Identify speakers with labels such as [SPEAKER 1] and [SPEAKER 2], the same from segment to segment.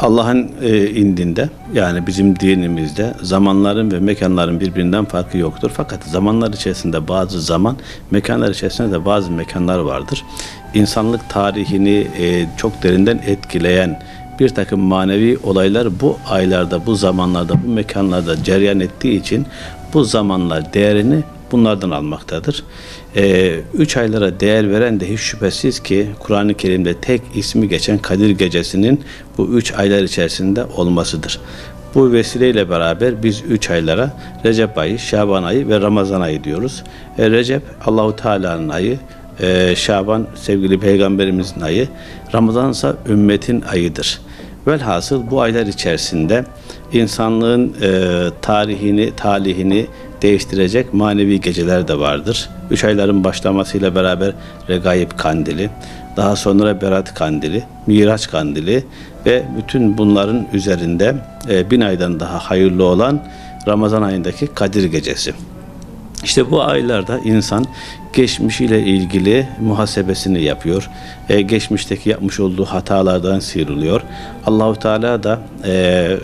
[SPEAKER 1] Allah'ın e, indinde yani bizim dinimizde zamanların ve mekanların birbirinden farkı yoktur. Fakat zamanlar içerisinde bazı zaman, mekanlar içerisinde de bazı mekanlar vardır. İnsanlık tarihini e, çok derinden etkileyen bir takım manevi olaylar bu aylarda, bu zamanlarda, bu mekanlarda cereyan ettiği için bu zamanlar değerini bunlardan almaktadır. Ee, üç aylara değer veren de hiç şüphesiz ki Kur'an-ı Kerim'de tek ismi geçen Kadir Gecesi'nin bu üç aylar içerisinde olmasıdır. Bu vesileyle beraber biz üç aylara Recep ayı, Şaban ayı ve Ramazan ayı diyoruz. E, Recep Allahu Teala'nın ayı, e, Şaban sevgili peygamberimizin ayı, Ramazan ise ümmetin ayıdır. Velhasıl bu aylar içerisinde insanlığın e, tarihini, talihini değiştirecek manevi geceler de vardır. Üç ayların başlamasıyla beraber Regaib Kandili, daha sonra Berat Kandili, Miraç Kandili ve bütün bunların üzerinde e, bin aydan daha hayırlı olan Ramazan ayındaki Kadir Gecesi. İşte bu aylarda insan geçmişiyle ilgili muhasebesini yapıyor. E, geçmişteki yapmış olduğu hatalardan sıyrılıyor. Allahu Teala da e, e,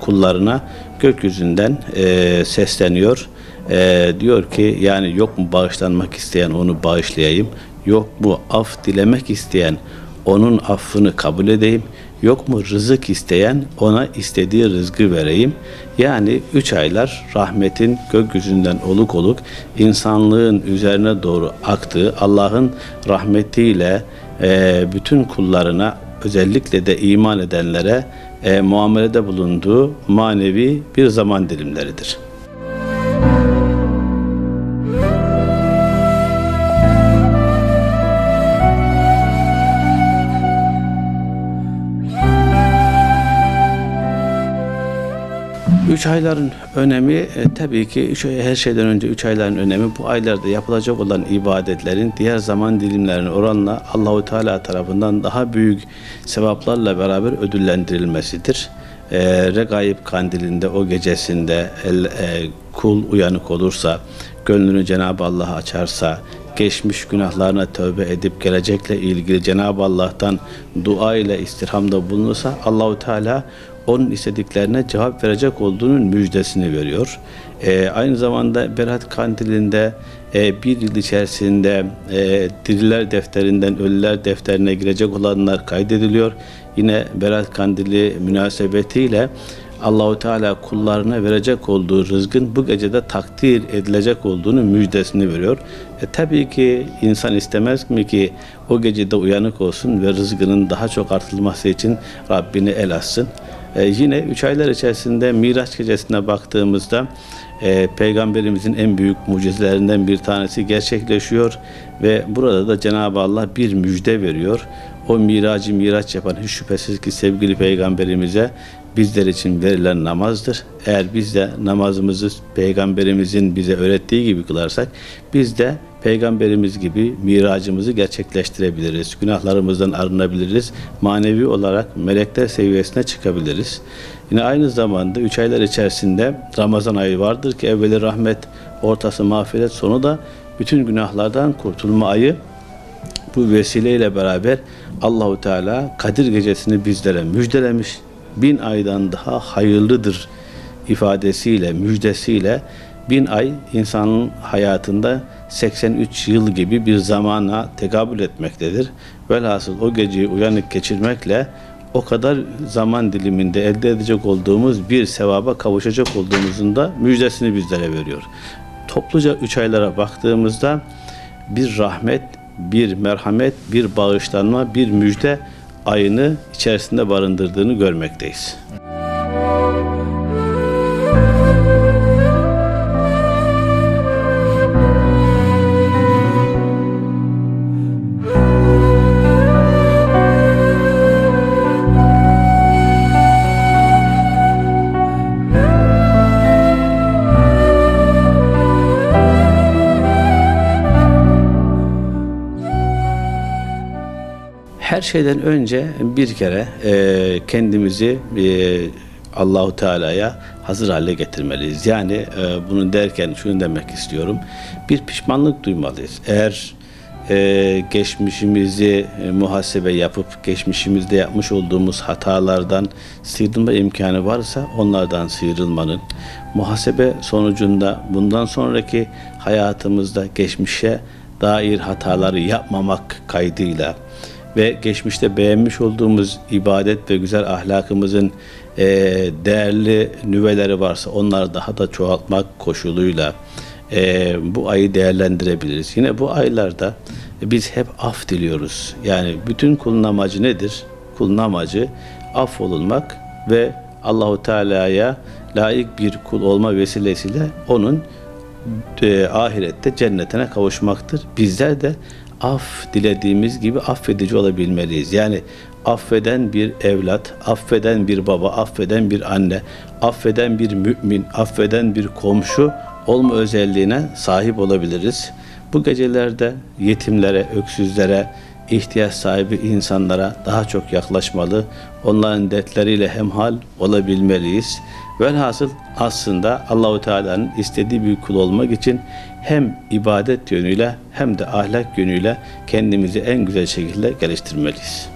[SPEAKER 1] kullarına gökyüzünden e, sesleniyor. E, diyor ki yani yok mu bağışlanmak isteyen onu bağışlayayım. Yok mu af dilemek isteyen onun affını kabul edeyim. Yok mu rızık isteyen ona istediği rızkı vereyim. Yani üç aylar rahmetin gökyüzünden oluk oluk insanlığın üzerine doğru aktığı Allah'ın rahmetiyle e, bütün kullarına özellikle de iman edenlere e, muamelede bulunduğu manevi bir zaman dilimleridir. Üç ayların önemi e, tabii ki üç her şeyden önce üç ayların önemi bu aylarda yapılacak olan ibadetlerin diğer zaman dilimlerine oranla Allahu Teala tarafından daha büyük sevaplarla beraber ödüllendirilmesidir. E, Regaib kandilinde o gecesinde el, e, kul uyanık olursa, gönlünü Cenab-ı Allah'a açarsa, geçmiş günahlarına tövbe edip gelecekle ilgili Cenab-ı Allah'tan dua ile istirhamda bulunursa Allahu Teala onun istediklerine cevap verecek olduğunun müjdesini veriyor. Ee, aynı zamanda Berat Kandili'nde e, bir yıl içerisinde e, diriler defterinden ölüler defterine girecek olanlar kaydediliyor. Yine Berat Kandili münasebetiyle Allahu Teala kullarına verecek olduğu rızkın bu gecede takdir edilecek olduğunu müjdesini veriyor. E, tabii ki insan istemez mi ki o gecede uyanık olsun ve rızkının daha çok artılması için Rabbini el açsın. E, yine üç aylar içerisinde Miraç gecesine baktığımızda e, Peygamberimizin en büyük mucizelerinden bir tanesi gerçekleşiyor ve burada da Cenab-ı Allah bir müjde veriyor. O miracı miraç yapan şüphesiz ki sevgili Peygamberimize bizler için verilen namazdır. Eğer biz de namazımızı Peygamberimizin bize öğrettiği gibi kılarsak biz de Peygamberimiz gibi miracımızı gerçekleştirebiliriz. Günahlarımızdan arınabiliriz. Manevi olarak melekler seviyesine çıkabiliriz. Yine aynı zamanda üç aylar içerisinde Ramazan ayı vardır ki evveli rahmet, ortası mağfiret, sonu da bütün günahlardan kurtulma ayı. Bu vesileyle beraber Allahu Teala Kadir gecesini bizlere müjdelemiş. Bin aydan daha hayırlıdır ifadesiyle, müjdesiyle bin ay insanın hayatında 83 yıl gibi bir zamana tekabül etmektedir. Velhasıl o geceyi uyanık geçirmekle o kadar zaman diliminde elde edecek olduğumuz bir sevaba kavuşacak olduğumuzun da müjdesini bizlere veriyor. Topluca üç aylara baktığımızda bir rahmet, bir merhamet, bir bağışlanma, bir müjde ayını içerisinde barındırdığını görmekteyiz. Her şeyden önce bir kere e, kendimizi e, Allahu Teala'ya hazır hale getirmeliyiz. Yani e, bunu derken şunu demek istiyorum. Bir pişmanlık duymalıyız. Eğer e, geçmişimizi e, muhasebe yapıp geçmişimizde yapmış olduğumuz hatalardan sıyrılma imkanı varsa onlardan sıyrılmanın, muhasebe sonucunda bundan sonraki hayatımızda geçmişe dair hataları yapmamak kaydıyla ve geçmişte beğenmiş olduğumuz ibadet ve güzel ahlakımızın e, değerli nüveleri varsa onları daha da çoğaltmak koşuluyla e, bu ayı değerlendirebiliriz. Yine bu aylarda biz hep af diliyoruz. Yani bütün kulun amacı nedir? Kulun amacı affolunmak ve Allahu Teala'ya layık bir kul olma vesilesiyle onun e, ahirette cennetine kavuşmaktır. Bizler de af dilediğimiz gibi affedici olabilmeliyiz. Yani affeden bir evlat, affeden bir baba, affeden bir anne, affeden bir mümin, affeden bir komşu olma özelliğine sahip olabiliriz. Bu gecelerde yetimlere, öksüzlere, ihtiyaç sahibi insanlara daha çok yaklaşmalı, onların dertleriyle hemhal olabilmeliyiz. Velhasıl aslında Allahu Teala'nın istediği bir kul olmak için hem ibadet yönüyle hem de ahlak yönüyle kendimizi en güzel şekilde geliştirmeliyiz.